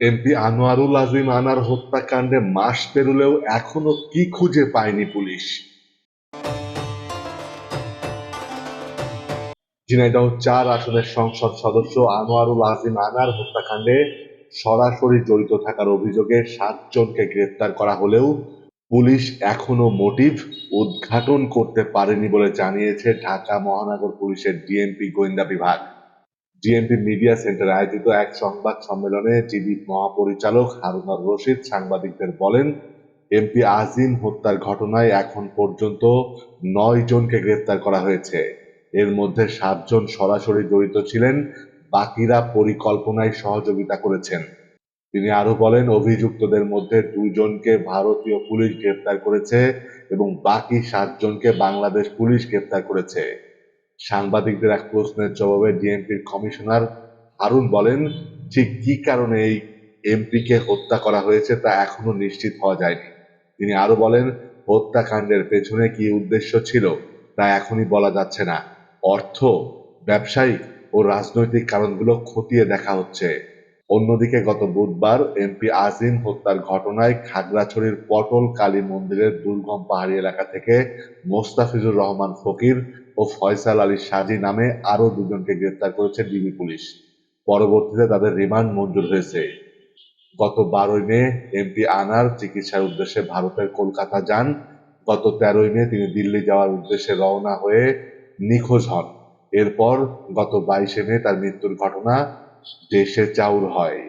MP Anwarul Azim আনার হত্যাকাণ্ডে মাস পেরুলেও এখনও কি খুঁজে পায়নি পুলিশ। ঝিনাইদহ চার আসনের সংসদ সদস্য আনোয়ারুল আজিম আনার হত্যাকাণ্ডে সরাসরি জড়িত থাকার অভিযোগে সাতজনকে গ্রেফতার করা হলেও পুলিশ এখনও মোটিভ উদ্ঘাটন করতে পারেনি বলে জানিয়েছে ঢাকা মহানগর পুলিশের ডিএমপি গোয়েন্দা বিভাগ। ডিএমপি মিডিয়া সেন্টারে আয়োজিত এক সংবাদ সম্মেলনে জিবি মহাপরিচালক হারুনার রশিদ সাংবাদিকদের বলেন এমপি আজিম হত্যার ঘটনায় এখন পর্যন্ত নয় জনকে গ্রেফতার করা হয়েছে। এর মধ্যে সাতজন সরাসরি জড়িত ছিলেন, বাকিরা পরিকল্পনায় সহযোগিতা করেছেন। তিনি আরও বলেন, অভিযুক্তদের মধ্যে দুজনকে ভারতীয় পুলিশ গ্রেফতার করেছে এবং বাকি সাতজনকে বাংলাদেশ পুলিশ গ্রেফতার করেছে। সাংবাদিকদের এক প্রশ্নের জবাবে ডিএমপির কমিশনার হারুন বলেন, ঠিক কি কারণে এই এমপিকে হত্যা করা হয়েছে তা এখনও নিশ্চিত হওয়া যায়নি। তিনি আরও বলেন, হত্যাকাণ্ডের পেছনে কি উদ্দেশ্য ছিল তা এখনই বলা যাচ্ছে না। অর্থ, ব্যবসায়িক ও রাজনৈতিক কারণগুলো খতিয়ে দেখা হচ্ছে। অন্যদিকে গত বুধবার এমপি আজিম হত্যার ঘটনায় খাগড়াছড়ির পটল কালী মন্দিরের দুর্গম পাহাড়ি এলাকা থেকে মোস্তাফিজুর রহমান ফকির ও ফয়সাল আলী সাজি নামে আরও দুজনকে গ্রেপ্তার করেছে ডিবি পুলিশ। পরবর্তীতে তাদের রিমান্ড মঞ্জুর হয়েছে। গত বারোই মে এমপি আনার চিকিৎসার উদ্দেশ্যে ভারতের কলকাতা যান। গত তেরোই মে তিনি দিল্লি যাওয়ার উদ্দেশ্যে রওনা হয়ে নিখোঁজ হন। এরপর গত বাইশে মে তার মৃত্যুর ঘটনা দেশে চাউর হয়।